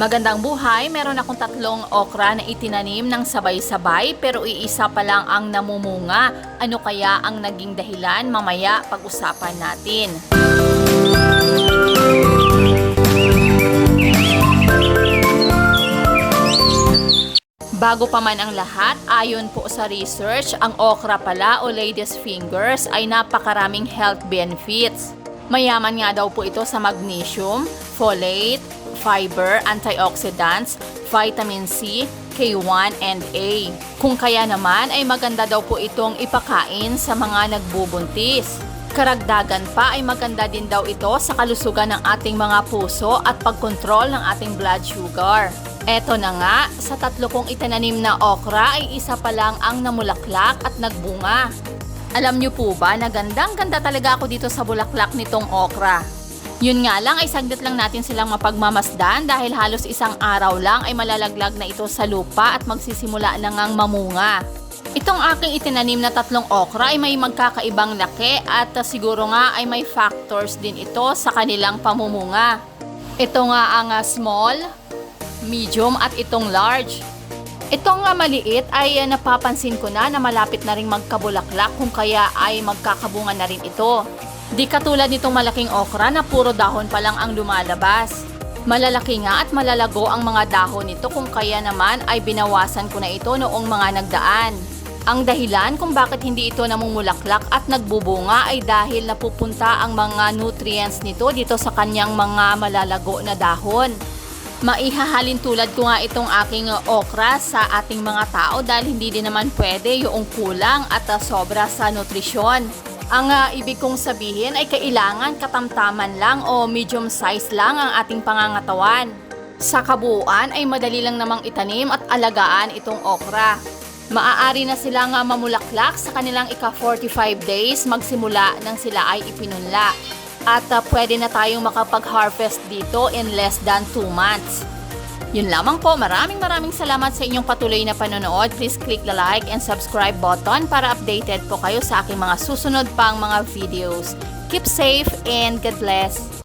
Magandang buhay, meron akong tatlong okra na itinanim ng sabay-sabay pero iisa pa lang ang namumunga. Ano kaya ang naging dahilan? Mamaya pag-usapan natin. Bago pa man ang lahat, ayon po sa research, ang okra pala o lady's fingers ay napakaraming health benefits. Mayaman nga daw po ito sa magnesium, folate, fiber, antioxidants, vitamin C, K1 and A. Kung kaya naman ay maganda daw po itong ipakain sa mga nagbubuntis. Karagdagan pa ay maganda din daw ito sa kalusugan ng ating mga puso at pagkontrol ng ating blood sugar. Eto na nga, sa tatlo kong itinanim na okra ay isa pa lang ang namulaklak at nagbunga. Alam niyo po ba na gandang ganda talaga ako dito sa bulaklak nitong okra. Yun nga lang ay saglit lang natin silang mapagmamasdan dahil halos isang araw lang ay malalaglag na ito sa lupa at magsisimula na ngang mamunga. Itong aking itinanim na tatlong okra ay may magkakaibang laki at siguro nga ay may factors din ito sa kanilang pamumunga. Ito nga ang uh, small, medium at itong large. Itong nga maliit ay uh, napapansin ko na na malapit na rin magkabulaklak kung kaya ay magkakabunga na rin ito. Di katulad nitong malaking okra na puro dahon pa lang ang lumalabas. Malalaki nga at malalago ang mga dahon nito kung kaya naman ay binawasan ko na ito noong mga nagdaan. Ang dahilan kung bakit hindi ito namumulaklak at nagbubunga ay dahil napupunta ang mga nutrients nito dito sa kanyang mga malalago na dahon. Maihahalin tulad ko nga itong aking okra sa ating mga tao dahil hindi din naman pwede yung kulang at sobra sa nutrisyon. Ang uh, ibig kong sabihin ay kailangan katamtaman lang o medium size lang ang ating pangangatawan. Sa kabuuan ay madali lang namang itanim at alagaan itong okra. Maaari na silang uh, mamulaklak sa kanilang ika-45 days magsimula nang sila ay ipinunla. At uh, pwede na tayong makapag-harvest dito in less than 2 months. Yun lamang po. Maraming maraming salamat sa inyong patuloy na panonood. Please click the like and subscribe button para updated po kayo sa aking mga susunod pang mga videos. Keep safe and God bless!